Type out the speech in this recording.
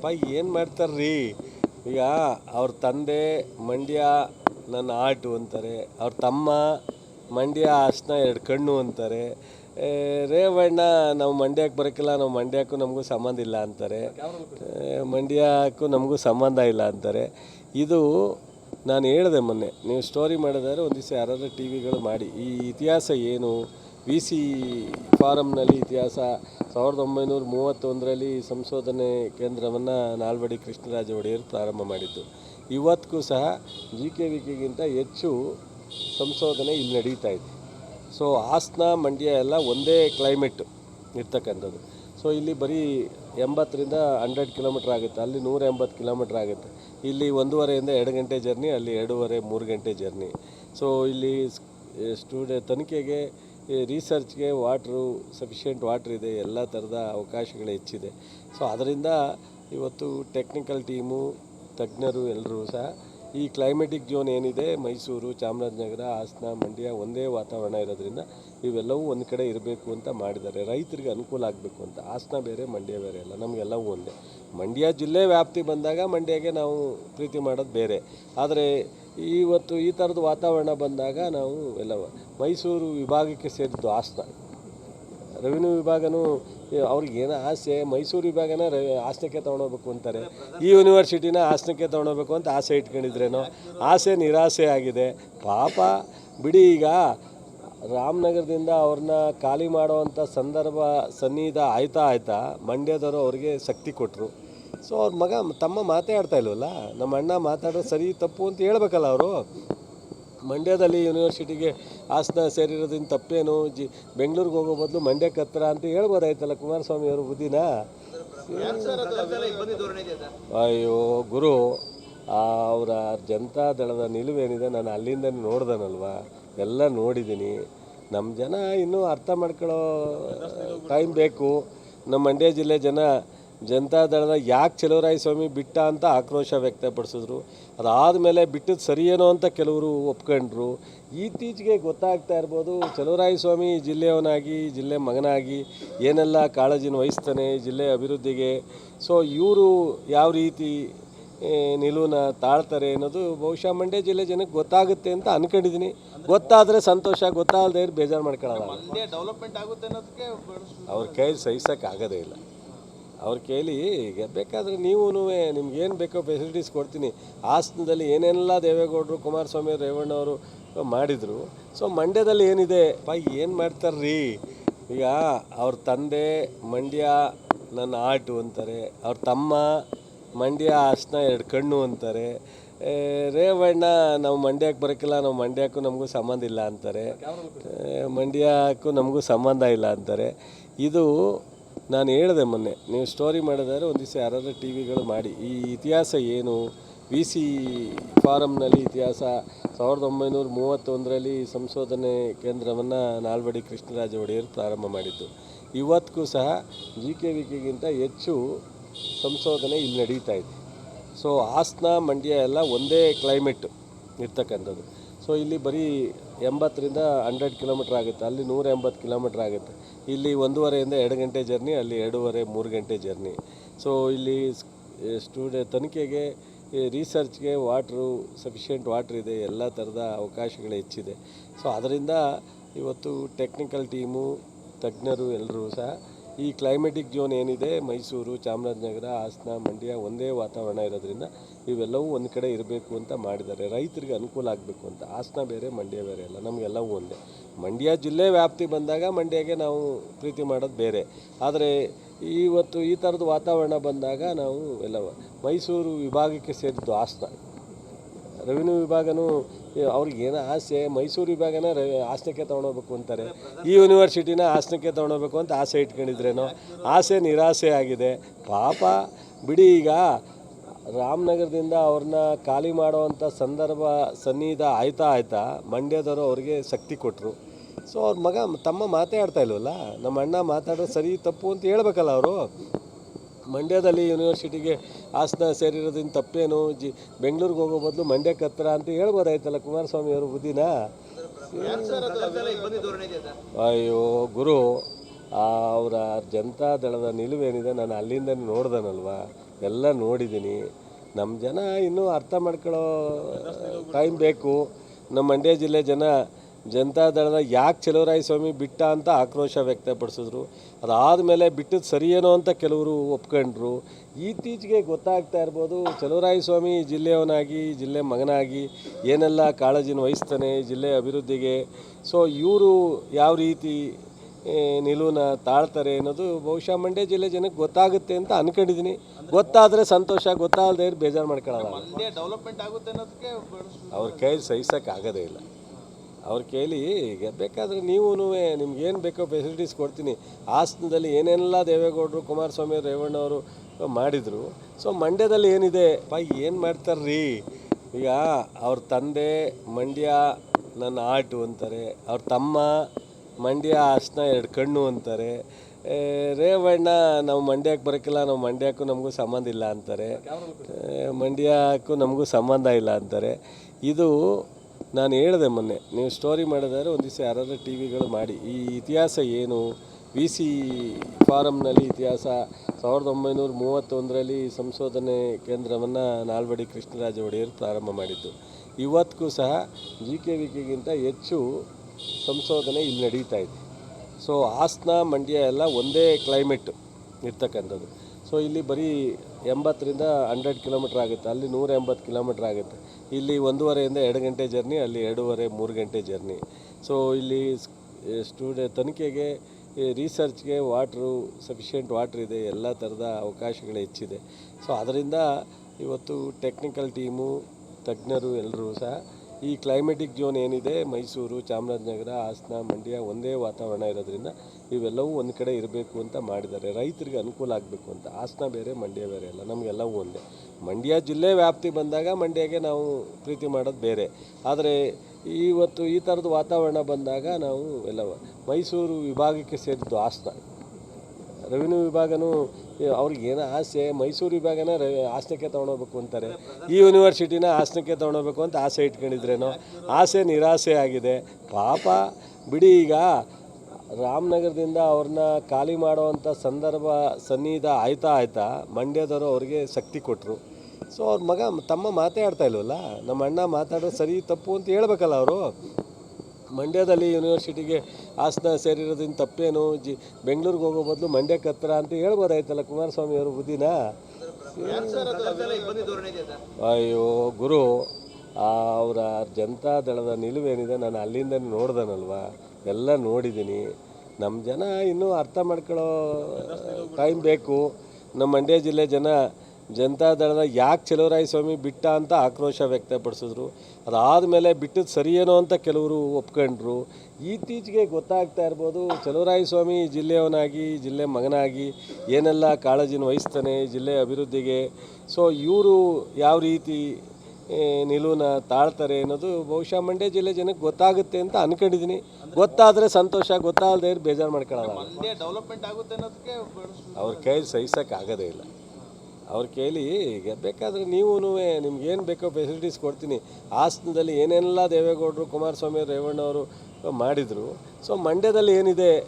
ಅಪ್ಪ, ಏನು ಮಾಡ್ತಾರ್ರಿ? ಈಗ ಅವ್ರ ತಂದೆ ಮಂಡ್ಯ ನನ್ನ ಆಟು ಅಂತಾರೆ, ಅವ್ರ ತಮ್ಮ ಮಂಡ್ಯ ಅರ್ಶನ ಎರಡು ಕಣ್ಣು ಅಂತಾರೆ. ರೇವಣ್ಣ ನಾವು ಮಂಡ್ಯಕ್ಕೆ ಬರೋಕ್ಕಿಲ್ಲ ನಾವು ಮಂಡ್ಯಕ್ಕೂ ನಮಗೂ ಸಂಬಂಧ ಇಲ್ಲ ಅಂತಾರೆ. ಮಂಡ್ಯಕ್ಕೂ ನಮಗೂ ಸಂಬಂಧ ಇಲ್ಲ ಅಂತಾರೆ. ಇದು ನಾನು ಹೇಳಿದೆ ಮೊನ್ನೆ, ನೀವು ಸ್ಟೋರಿ ಮಾಡಿದರೆ, ಒಂದು ದಿವಸ ಯಾರಾದರೂ ಟಿ ವಿಗಳು ಮಾಡಿ. ಈ ಇತಿಹಾಸ ಏನು? ವಿ ಸಿ ಫಾರಮ್ನಲ್ಲಿ ಇತಿಹಾಸ ಸಾವಿರದ ಒಂಬೈನೂರ ಮೂವತ್ತೊಂದರಲ್ಲಿ ಸಂಶೋಧನೆ ಕೇಂದ್ರವನ್ನು ನಾಲ್ವಡಿ ಕೃಷ್ಣರಾಜ ಒಡೆಯರು ಪ್ರಾರಂಭ ಮಾಡಿದ್ದು. ಇವತ್ತಿಗೂ ಸಹ ಜಿ ಕೆ ವಿ ಕೆಗಿಂತ ಹೆಚ್ಚು ಸಂಶೋಧನೆ ಇಲ್ಲಿ ನಡೀತಾ ಇದೆ. ಸೊ, ಹಾಸನ, ಮಂಡ್ಯ ಎಲ್ಲ ಒಂದೇ ಕ್ಲೈಮೇಟ್ ಇರ್ತಕ್ಕಂಥದ್ದು. ಸೊ, ಇಲ್ಲಿ ಬರೀ ಎಂಬತ್ತರಿಂದ ಹಂಡ್ರೆಡ್ ಕಿಲೋಮೀಟ್ರ್ ಆಗುತ್ತೆ. ಅಲ್ಲಿ ನೂರ ಎಂಬತ್ತು ಕಿಲೋಮೀಟ್ರ್ ಆಗುತ್ತೆ. ಇಲ್ಲಿ ಒಂದೂವರೆಯಿಂದ ಎರಡು ಗಂಟೆ ಜರ್ನಿ, ಅಲ್ಲಿ ಎರಡೂವರೆ ಮೂರು ಗಂಟೆ ಜರ್ನಿ. ಸೊ, ಇಲ್ಲಿ ಸ್ಟೂಡೆ ತನಿಖೆಗೆ ರಿಸರ್ಚ್ಗೆ ವಾಟ್ರು ಸಫಿಷಿಯೆಂಟ್ ವಾಟ್ರ್ ಇದೆ, ಎಲ್ಲ ಥರದ ಅವಕಾಶಗಳು ಹೆಚ್ಚಿದೆ. ಸೊ ಅದರಿಂದ ಇವತ್ತು ಟೆಕ್ನಿಕಲ್ ಟೀಮು ತಜ್ಞರು ಎಲ್ಲರೂ ಸಹ ಈ ಕ್ಲೈಮೆಟಿಕ್ ಝೋನ್ ಏನಿದೆ, ಮೈಸೂರು, ಚಾಮರಾಜನಗರ, ಹಾಸನ, ಮಂಡ್ಯ ಒಂದೇ ವಾತಾವರಣ ಇರೋದ್ರಿಂದ ಇವೆಲ್ಲವೂ ಒಂದು ಕಡೆ ಇರಬೇಕು ಅಂತ ಮಾಡಿದ್ದಾರೆ. ರೈತರಿಗೆ ಅನುಕೂಲ ಆಗಬೇಕು ಅಂತ. ಹಾಸನ ಬೇರೆ, ಮಂಡ್ಯ ಬೇರೆ ಅಲ್ಲ ನಮಗೆಲ್ಲವೂ ಒಂದೇ. ಮಂಡ್ಯ ಜಿಲ್ಲೆ ವ್ಯಾಪ್ತಿ ಬಂದಾಗ ಮಂಡ್ಯಗೆ ನಾವು ಪ್ರೀತಿ ಮಾಡೋದು ಬೇರೆ. ಆದರೆ ಇವತ್ತು ಈ ಥರದ ವಾತಾವರಣ ಬಂದಾಗ ನಾವು ಎಲ್ಲ ಮೈಸೂರು ವಿಭಾಗಕ್ಕೆ ಸೇರಿದ್ದು ಆಸ್ತ. ರೆವಿನ್ಯೂ ವಿಭಾಗನೂ ಅವ್ರಿಗೆ ಏನೋ ಆಸೆ, ಮೈಸೂರು ವಿಭಾಗನ ರೆ ಹಾಸನಕ್ಕೆ ತೊಗೊಂಡೋಗ್ಬೇಕು ಅಂತಾರೆ. ಈ ಯೂನಿವರ್ಸಿಟಿನ ಹಾಸನಕ್ಕೆ ತೊಗೊಂಡೋಗ್ಬೇಕು ಅಂತ ಆಸೆ ಇಟ್ಕೊಂಡಿದ್ರೇನೋ? ಆಸೆ, ನಿರಾಸೆ ಆಗಿದೆ. ಪಾಪ, ಬಿಡಿ ಈಗ ರಾಮನಗರದಿಂದ ಅವ್ರನ್ನ ಖಾಲಿ ಮಾಡೋವಂಥ ಸಂದರ್ಭ ಸನ್ನಿಧ ಆಯ್ತಾ ಆಯ್ತಾ, ಮಂಡ್ಯದವರು ಅವ್ರಿಗೆ ಶಕ್ತಿ ಕೊಟ್ಟರು ಸೊ ಅವ್ರ ಮಗ ತಮ್ಮ ಮಾತಾಡ್ತಾ ಇಲ್ವಲ್ಲ? ನಮ್ಮ ಅಣ್ಣ ಮಾತಾಡೋದು ಸರಿ ತಪ್ಪು ಅಂತ ಹೇಳ್ಬೇಕಲ್ಲ ಅವರು? ಮಂಡ್ಯದಲ್ಲಿ ಯೂನಿವರ್ಸಿಟಿಗೆ ಹಾಸನ ಸೇರಿರೋದ್ರಿಂದ ತಪ್ಪೇನು? ಜಿ ಬೆಂಗಳೂರಿಗೆ ಹೋಗೋ ಬದಲು ಮಂಡ್ಯಕ್ಕೆ ಹತ್ರ ಅಂತ ಹೇಳ್ಬೋದಾಯ್ತಲ್ಲ ಕುಮಾರಸ್ವಾಮಿ ಅವರು ಬುದ್ಧಿನ? ಅಯ್ಯೋ ಗುರು ಅವರ ಜನತಾ ದಳದ ನಿಲುವೇನಿದೆ ನಾನು ಅಲ್ಲಿಂದ ನೋಡ್ದನಲ್ವಾ? ಎಲ್ಲ ನೋಡಿದ್ದೀನಿ. ನಮ್ಮ ಜನ ಇನ್ನೂ ಅರ್ಥ ಮಾಡ್ಕೊಳ್ಳೋ ಟೈಮ್ ಬೇಕು. ನಮ್ಮ ಮಂಡ್ಯ ಜಿಲ್ಲೆ ಜನ ಜನತಾ ದಳದ ಯಾಕೆ ಚಲುವರಾಯ ಸ್ವಾಮಿ ಬಿಟ್ಟ ಅಂತ ಆಕ್ರೋಶ ವ್ಯಕ್ತಪಡಿಸಿದ್ರು. ಅದಾದಮೇಲೆ ಬಿಟ್ಟದ್ದು ಸರಿಯೇನೋ ಅಂತ ಕೆಲವರು ಒಪ್ಕೊಂಡ್ರು. ಇತ್ತೀಚೆಗೆ ಗೊತ್ತಾಗ್ತಾ ಇರ್ಬೋದು ಚಲುವರಾಯ ಸ್ವಾಮಿ ಜಿಲ್ಲೆಯವನಾಗಿ ಜಿಲ್ಲೆ ಮಗನಾಗಿ ಏನೆಲ್ಲ ಕಾಳಜಿನ ವಹಿಸ್ತಾನೆ ಜಿಲ್ಲೆ ಅಭಿವೃದ್ಧಿಗೆ. ಸೊ ಇವರು ಯಾವ ರೀತಿ ನಿಲುವನ್ನ ತಾಳ್ತಾರೆ ಅನ್ನೋದು ಬಹುಶಃ ಮಂಡ್ಯ ಜಿಲ್ಲೆ ಜನಕ್ಕೆ ಗೊತ್ತಾಗುತ್ತೆ ಅಂತ ಅನ್ಕೊಂಡಿದ್ದೀನಿ ಗೊತ್ತಾದರೆ ಸಂತೋಷ ಗೊತ್ತಾಗದೇ ಬೇಜಾರು ಮಾಡ್ಕೊಳ್ಳೋಣ ಡೆವಲಪ್ಮೆಂಟ್ ಆಗುತ್ತೆ ಅನ್ನೋದಕ್ಕೆ ಅವ್ರ ಕೈ ಸಹಿಸೋಕ್ಕಾಗೋದೇ ಇಲ್ಲ. ಅವ್ರ ಕೇಳಿ ಈಗ ಬೇಕಾದರೆ ನೀವೂ ನಿಮ್ಗೆ ಏನು ಬೇಕೋ ಫೆಸಿಲಿಟೀಸ್ ಕೊಡ್ತೀನಿ. ಹಾಸನದಲ್ಲಿ ಏನೆಲ್ಲ ದೇವೇಗೌಡರು ಕುಮಾರಸ್ವಾಮಿ ರೇವಣ್ಣವರು ಮಾಡಿದರು. ಸೊ ಮಂಡ್ಯದಲ್ಲಿ ಏನಿದೆ? ಪಾ ಏನು ಮಾಡ್ತಾರ್ರಿ? ಈಗ ಅವ್ರ ತಂದೆ ಮಂಡ್ಯ ನನ್ನ ಆಟು ಅಂತಾರೆ ಅವ್ರ ತಮ್ಮ ಮಂಡ್ಯ ಹಾಸನ ಎರಡು ಕಣ್ಣು ಅಂತಾರೆ. ರೇವಣ್ಣ ನಾವು ಮಂಡ್ಯಕ್ಕೆ ಬರೋಕ್ಕಿಲ್ಲ ನಾವು ಮಂಡ್ಯಕ್ಕೂ ನಮಗೂ ಸಂಬಂಧ ಇಲ್ಲ ಅಂತಾರೆ. ಮಂಡ್ಯಕ್ಕೂ ನಮಗೂ ಸಂಬಂಧ ಇಲ್ಲ ಅಂತಾರೆ. ಇದು ನಾನು ಹೇಳಿದೆ ಮೊನ್ನೆ, ನೀವು ಸ್ಟೋರಿ ಮಾಡಿದರೆ ಒಂದು ದಿವಸ ಯಾರಾದರೂ ಟಿ ವಿಗಳು ಮಾಡಿ. ಈ ಇತಿಹಾಸ ಏನು? ವಿ ಸಿ ಫಾರಮ್ನಲ್ಲಿ ಇತಿಹಾಸ ಸಾವಿರದ ಒಂಬೈನೂರ ಮೂವತ್ತೊಂದರಲ್ಲಿ ಸಂಶೋಧನೆ ಕೇಂದ್ರವನ್ನು ನಾಲ್ವಡಿ ಕೃಷ್ಣರಾಜ ಒಡೆಯರು ಪ್ರಾರಂಭ ಮಾಡಿದ್ದು. ಇವತ್ತಿಗೂ ಸಹ ಜಿ ಕೆ ವಿ ಕೆಗಿಂತ ಹೆಚ್ಚು ಸಂಶೋಧನೆ ಇಲ್ಲಿ ನಡೀತಾ ಇದೆ. ಸೊ ಹಾಸನ, ಮಂಡ್ಯ ಎಲ್ಲ ಒಂದೇ ಕ್ಲೈಮೇಟ್ ಇರ್ತಕ್ಕಂಥದ್ದು. ಸೊ ಇಲ್ಲಿ ಬರೀ ಎಂಬತ್ತರಿಂದ ಹಂಡ್ರೆಡ್ ಕಿಲೋಮೀಟ್ರ್ ಆಗುತ್ತೆ. ಅಲ್ಲಿ ನೂರ ಎಂಬತ್ತು ಕಿಲೋಮೀಟ್ರ್ ಆಗುತ್ತೆ. ಇಲ್ಲಿ ಒಂದೂವರೆಯಿಂದ ಎರಡು ಗಂಟೆ ಜರ್ನಿ, ಅಲ್ಲಿ ಎರಡೂವರೆ, ಮೂರು ಗಂಟೆ ಜರ್ನಿ. ಸೊ ಇಲ್ಲಿ ಸ್ಟೂಡೆ, ತನಿಖೆಗೆ ರಿಸರ್ಚ್ಗೆ ವಾಟ್ರು ಸಫಿಷಿಯೆಂಟ್ ವಾಟ್ರ್ ಇದೆ. ಎಲ್ಲ ಥರದ ಅವಕಾಶಗಳು ಹೆಚ್ಚಿದೆ. ಸೊ ಅದರಿಂದ ಇವತ್ತು ಟೆಕ್ನಿಕಲ್ ಟೀಮು ತಜ್ಞರು ಎಲ್ಲರೂ ಸಹ ಈ ಕ್ಲೈಮೆಟಿಕ್ ಜೋನ್ ಏನಿದೆ, ಮೈಸೂರು, ಚಾಮರಾಜನಗರ, ಹಾಸನ, ಮಂಡ್ಯ ಒಂದೇ ವಾತಾವರಣ ಇರೋದ್ರಿಂದ ಇವೆಲ್ಲವೂ ಒಂದು ಕಡೆ ಇರಬೇಕು ಅಂತ ಮಾಡಿದ್ದಾರೆ. ರೈತರಿಗೆ ಅನುಕೂಲ ಆಗಬೇಕು ಅಂತ. ಹಾಸನ ಬೇರೆ, ಮಂಡ್ಯ ಬೇರೆ ಅಲ್ಲ. ನಮಗೆಲ್ಲವೂ ಒಂದೇ. ಮಂಡ್ಯ ಜಿಲ್ಲೆ ವ್ಯಾಪ್ತಿ ಬಂದಾಗ ಮಂಡ್ಯಗೆ ನಾವು ಪ್ರೀತಿ ಮಾಡೋದು ಬೇರೆ. ಆದರೆ ಇವತ್ತು ಈ ಥರದ ವಾತಾವರಣ ಬಂದಾಗ ನಾವು ಎಲ್ಲ ಮೈಸೂರು ವಿಭಾಗಕ್ಕೆ ಸೇರಿದ್ದು ಹಾಸನ. ರೆವಿನ್ಯೂ ವಿಭಾಗನೂ ಅವ್ರಿಗೆ ಏನೋ ಆಸೆ, ಮೈಸೂರು ವಿಭಾಗನ ರೆ ಹಾಸನಕ್ಕೆ ತೊಗೊಂಡೋಗ್ಬೇಕು ಅಂತಾರೆ. ಈ ಯೂನಿವರ್ಸಿಟಿನ ಹಾಸನಕ್ಕೆ ತೊಗೊಂಡೋಗ್ಬೇಕು ಅಂತ ಆಸೆ ಇಟ್ಕೊಂಡಿದ್ರೇನೋ? ಆಸೆ, ನಿರಾಸೆ ಆಗಿದೆ. ಪಾಪ, ಬಿಡಿ ಈಗ ರಾಮನಗರದಿಂದ ಅವ್ರನ್ನ ಖಾಲಿ ಮಾಡೋವಂಥ ಸಂದರ್ಭ ಸನ್ನಿಧ ಆಯ್ತಾ ಆಯ್ತಾ ಮಂಡ್ಯದವರು ಅವ್ರಿಗೆ ಶಕ್ತಿ ಕೊಟ್ಟರು ಸೊ ಅವ್ರ ಮಗ ತಮ್ಮ ಮಾತೇ ಆಡ್ತಾ ಇಲ್ವಲ್ಲ? ನಮ್ಮ ಅಣ್ಣ ಮಾತಾಡೋದು ಸರಿ ತಪ್ಪು ಅಂತ ಹೇಳ್ಬೇಕಲ್ಲ ಅವರು? ಮಂಡ್ಯದಲ್ಲಿ ಯೂನಿವರ್ಸಿಟಿಗೆ ಹಾಸನ ಸೇರಿರೋದ್ರಿಂದ ತಪ್ಪೇನು? ಜಿ ಬೆಂಗಳೂರಿಗೆ ಹೋಗೋ ಬದಲು ಮಂಡ್ಯಕ್ಕೆ ಹತ್ರ ಅಂತ ಹೇಳ್ಬೋದಾಯ್ತಲ್ಲ ಕುಮಾರಸ್ವಾಮಿ ಅವರು ಬುದ್ಧಿನ? ಅಯ್ಯೋ ಗುರು ಅವರ ಜನತಾ ದಳದ ನಿಲುವೇನಿದೆ ನಾನು ಅಲ್ಲಿಂದ ನೋಡ್ದನಲ್ವಾ? ಎಲ್ಲ ನೋಡಿದ್ದೀನಿ ನಮ್ಮ ಜನ ಇನ್ನೂ ಅರ್ಥ ಮಾಡ್ಕೊಳ್ಳೋ ಟೈಮ್ ಬೇಕು. ನಮ್ಮ ಮಂಡ್ಯ ಜಿಲ್ಲೆ ಜನ ಜನತಾದಳದ ಯಾಕೆ ಚಲುವರಾಯ ಸ್ವಾಮಿ ಬಿಟ್ಟ ಅಂತ ಆಕ್ರೋಶ ವ್ಯಕ್ತಪಡಿಸಿದ್ರು. ಅದಾದಮೇಲೆ ಬಿಟ್ಟದ್ದು ಸರಿಯೇನೋ ಅಂತ ಕೆಲವರು ಒಪ್ಕೊಂಡ್ರು. ಇತ್ತೀಚೆಗೆ ಗೊತ್ತಾಗ್ತಾ ಇರ್ಬೋದು ಚಲುವರಾಯ ಸ್ವಾಮಿ ಜಿಲ್ಲೆಯವನಾಗಿ ಜಿಲ್ಲೆ ಮಗನಾಗಿ ಏನೆಲ್ಲ ಕಾಳಜಿನ ವಹಿಸ್ತಾನೆ ಜಿಲ್ಲೆ ಅಭಿವೃದ್ಧಿಗೆ. ಸೊ ಇವರು ಯಾವ ರೀತಿ ನಿಲುವನ್ನ ತಾಳ್ತಾರೆ ಅನ್ನೋದು ಬಹುಶಃ ಮಂಡ್ಯ ಜಿಲ್ಲೆ ಜನಕ್ಕೆ ಗೊತ್ತಾಗುತ್ತೆ ಅಂತ ಅನ್ಕೊಂಡಿದ್ದೀನಿ. ಗೊತ್ತಾದರೆ ಸಂತೋಷ ಗೊತ್ತಾಗದೆ ಬೇಜಾರು ಮಾಡ್ಕೊಳ್ಳಲ್ಲ. ಅವ್ರ ಕೈ ಸಹಿಸೋಕ್ಕಾಗೋದೇ ಇಲ್ಲ. ಅವ್ರ ಕೇಳಿ ಈಗ ಬೇಕಾದರೆ ನಿಮ್ಗೆ ಏನು ಬೇಕೋ ಫೆಸಿಲಿಟೀಸ್ ಕೊಡ್ತೀನಿ. ಹಾಸನದಲ್ಲಿ ಏನೆಲ್ಲ ದೇವೇಗೌಡರು ಕುಮಾರಸ್ವಾಮಿ ರೇವಣ್ಣವರು ಮಾಡಿದರು. ಸೊ ಮಂಡ್ಯದಲ್ಲಿ ಏನಿದೆ? ಪಾ ಏನು ಮಾಡ್ತಾರ್ರಿ? ಈಗ ಅವ್ರ ತಂದೆ ಮಂಡ್ಯ ನನ್ನ ಆಟು ಅಂತಾರೆ. ಅವ್ರ ತಮ್ಮ ಮಂಡ್ಯ ಹಾಸನ ಎರಡು ಕಣ್ಣು ಅಂತಾರೆ. ರೇವಣ್ಣ ನಾವು ಮಂಡ್ಯಕ್ಕೆ ಬರೋಕ್ಕಿಲ್ಲ ನಾವು ಮಂಡ್ಯಕ್ಕೂ ನಮಗೂ ಸಂಬಂಧ ಇಲ್ಲ ಅಂತಾರೆ. ಮಂಡ್ಯಕ್ಕೂ ನಮಗೂ ಸಂಬಂಧ ಇಲ್ಲ ಅಂತಾರೆ. ಇದು ನಾನು ಹೇಳಿದೆ ಮೊನ್ನೆ, ನೀವು ಸ್ಟೋರಿ ಮಾಡಿದರೆ ಒಂದು ದಿವಸ ಯಾರಾದ್ರೂ ಟಿ ವಿಗಳು ಮಾಡಿ. ಈ ಇತಿಹಾಸ ಏನು? ವಿ ಸಿ ಫಾರಮ್ನಲ್ಲಿ ಇತಿಹಾಸ, ಸಾವಿರದ ಒಂಬೈನೂರ ಮೂವತ್ತೊಂದರಲ್ಲಿ ಸಂಶೋಧನೆ ಕೇಂದ್ರವನ್ನು ನಾಲ್ವಡಿ ಕೃಷ್ಣರಾಜ ಒಡೆಯರು ಪ್ರಾರಂಭ ಮಾಡಿದ್ದು. ಇವತ್ತಿಗೂ ಸಹ ಜಿ ಕೆ ವಿ ಕೆಗಿಂತ ಹೆಚ್ಚು ಸಂಶೋಧನೆ ಇಲ್ಲಿ ನಡೀತಾ ಇದೆ. ಸೊ ಹಾಸನ, ಮಂಡ್ಯ ಎಲ್ಲ ಒಂದೇ ಕ್ಲೈಮೇಟ್ ಇರ್ತಕ್ಕಂಥದ್ದು. ಸೊ ಇಲ್ಲಿ ಬರೀ ಎಂಬತ್ತರಿಂದ ಹಂಡ್ರೆಡ್ ಕಿಲೋಮೀಟ್ರ್ ಆಗುತ್ತೆ. ಅಲ್ಲಿ ನೂರ ಎಂಬತ್ತು ಕಿಲೋಮೀಟ್ರ್ ಆಗುತ್ತೆ. ಇಲ್ಲಿ ಒಂದೂವರೆಯಿಂದ ಎರಡು ಗಂಟೆ ಜರ್ನಿ, ಅಲ್ಲಿ ಎರಡೂವರೆ, ಮೂರು ಗಂಟೆ ಜರ್ನಿ. ಸೊ ಇಲ್ಲಿ ಸ್ಟೂಡೆ, ತನಿಖೆಗೆ ರಿಸರ್ಚ್ಗೆ ವಾಟ್ರು ಸಫಿಷಿಯೆಂಟ್ ವಾಟ್ರ್ ಇದೆ. ಎಲ್ಲ ಥರದ ಅವಕಾಶಗಳು ಹೆಚ್ಚಿದೆ. ಸೊ ಅದರಿಂದ ಇವತ್ತು ಟೆಕ್ನಿಕಲ್ ಟೀಮು ತಜ್ಞರು ಎಲ್ಲರೂ ಸಹ ಈ ಕ್ಲೈಮೆಟಿಕ್ ಜೋನ್ ಏನಿದೆ, ಮೈಸೂರು, ಚಾಮರಾಜನಗರ, ಹಾಸನ, ಮಂಡ್ಯ ಒಂದೇ ವಾತಾವರಣ ಇರೋದ್ರಿಂದ ಇವೆಲ್ಲವೂ ಒಂದು ಕಡೆ ಇರಬೇಕು ಅಂತ ಮಾಡಿದ್ದಾರೆ. ರೈತರಿಗೆ ಅನುಕೂಲ ಆಗಬೇಕು ಅಂತ. ಹಾಸನ ಬೇರೆ, ಮಂಡ್ಯ ಬೇರೆ ಅಲ್ಲ ನಮಗೆಲ್ಲವೂ ಒಂದೇ. ಮಂಡ್ಯ ಜಿಲ್ಲೆ ವ್ಯಾಪ್ತಿ ಬಂದಾಗ ಮಂಡ್ಯಗೆ ನಾವು ಪ್ರೀತಿ ಮಾಡೋದು ಬೇರೆ. ಆದರೆ ಇವತ್ತು ಈ ಥರದ ವಾತಾವರಣ ಬಂದಾಗ ನಾವು ಎಲ್ಲ ಮೈಸೂರು ವಿಭಾಗಕ್ಕೆ ಸೇರಿದ್ದು ಹಾಸನ. ರೆವಿನ್ಯೂ ವಿಭಾಗನೂ, ಏ- ಅವ್ರಿಗೆ ಏನೋ ಆಸೆ, ಮೈಸೂರು ವಿಭಾಗನ ರೆ ಹಾಸನಕ್ಕೆ ತೊಗೊಂಡೋಗ್ಬೇಕು ಅಂತಾರೆ. ಈ ಯೂನಿವರ್ಸಿಟಿನ ಹಾಸನಕ್ಕೆ ತೊಗೊಂಡೋಗ್ಬೇಕು ಅಂತ ಆಸೆ ಇಟ್ಕೊಂಡಿದ್ರೇನೋ? ಆಸೆ, ನಿರಾಸೆ ಆಗಿದೆ. ಪಾಪ, ಬಿಡಿ ಈಗ ರಾಮನಗರದಿಂದ ಅವ್ರನ್ನ ಖಾಲಿ ಮಾಡುವಂಥ ಸಂದರ್ಭ ಸನ್ನಿಧ ಆಯ್ತಾ ಆಯ್ತಾ ಮಂಡ್ಯದವರು ಅವ್ರಿಗೆ ಶಕ್ತಿ ಕೊಟ್ಟರು ಸೊ ಅವ್ರ ಮಗ ತಮ್ಮ ಮಾತೇ ಆಡ್ತಾ ಇಲ್ವಲ್ಲ? ನಮ್ಮ ಅಣ್ಣ ಮಾತಾಡೋದು ಸರಿ, ತಪ್ಪು ಅಂತ ಹೇಳ್ಬೇಕಲ್ಲ ಅವರು? ಮಂಡ್ಯದಲ್ಲಿ ಯೂನಿವರ್ಸಿಟಿಗೆ ಹಾಸನ ಸೇರಿರೋದ್ರಿಂದ ತಪ್ಪೇನು? ಜಿ ಬೆಂಗಳೂರಿಗೆ ಹೋಗೋ ಬದಲು ಮಂಡ್ಯಕ್ಕೆ ಹತ್ರ ಅಂತ ಹೇಳ್ಬೋದಾಯ್ತಲ್ಲ ಕುಮಾರಸ್ವಾಮಿ ಅವರು ಬುದ್ಧಿನ? ಅಯ್ಯೋ ಗುರು ಅವರ ಜನತಾ ದಳದ ನಿಲುವೇನಿದೆ ನಾನು ಅಲ್ಲಿಂದ ನೋಡ್ದನಲ್ವಾ? ಎಲ್ಲ ನೋಡಿದ್ದೀನಿ ನಮ್ಮ ಜನ ಇನ್ನೂ ಅರ್ಥ ಮಾಡ್ಕೊಳ್ಳೋ ಟೈಮ್ ಬೇಕು. ನಮ್ಮ ಮಂಡ್ಯ ಜಿಲ್ಲೆ ಜನ ಜನತಾದಳದ ಯಾಕೆ ಚಲುವರಾಯ ಸ್ವಾಮಿ ಬಿಟ್ಟ ಅಂತ ಆಕ್ರೋಶ ವ್ಯಕ್ತಪಡಿಸಿದ್ರು. ಅದಾದಮೇಲೆ ಬಿಟ್ಟದ್ದು ಸರಿಯೇನೋ ಅಂತ ಕೆಲವರು ಒಪ್ಕೊಂಡ್ರು. ಇತ್ತೀಚೆಗೆ ಗೊತ್ತಾಗ್ತಾ ಇರ್ಬೋದು ಚಲುವರಾಯ ಸ್ವಾಮಿ ಜಿಲ್ಲೆಯವನಾಗಿ ಜಿಲ್ಲೆ ಮಗನಾಗಿ ಏನೆಲ್ಲ ಕಾಳಜಿನ ವಹಿಸ್ತಾನೆ ಜಿಲ್ಲೆ ಅಭಿವೃದ್ಧಿಗೆ. ಸೊ ಇವರು ಯಾವ ರೀತಿ ನಿಲುವನ್ನ ತಾಳ್ತಾರೆ ಅನ್ನೋದು ಬಹುಶಃ ಮಂಡ್ಯ ಜಿಲ್ಲೆ ಜನಕ್ಕೆ ಗೊತ್ತಾಗುತ್ತೆ ಅಂತ ಅನ್ಕೊಂಡಿದ್ದೀನಿ. ಗೊತ್ತಾದರೆ ಸಂತೋಷ ಗೊತ್ತಾಗದೆ ಬೇಜಾರು ಬೆಳೆಸ್- ಅವ್ರ ಕೈ ಸಹಿಸೋಕ್ಕಾಗೋದೇ ಇಲ್ಲ. ಅವ್ರ ಕೇಳಿ, ಈಗ ಬೇಕಾದರೆ ನೀವೂ ನಿಮ್ಗೇನು ಬೇಕೋ ಫೆಸಿಲಿಟೀಸ್ ಕೊಡ್ತೀನಿ. ಹಾಸನದಲ್ಲಿ ಏನೆಲ್ಲ ದೇವೇಗೌಡರು, ಕುಮಾರಸ್ವಾಮಿ, ರೇವಣ್ಣವರು ಮಾಡಿದರು. ಸೊ ಮಂಡ್ಯದಲ್ಲಿ ಏನಿದೆ?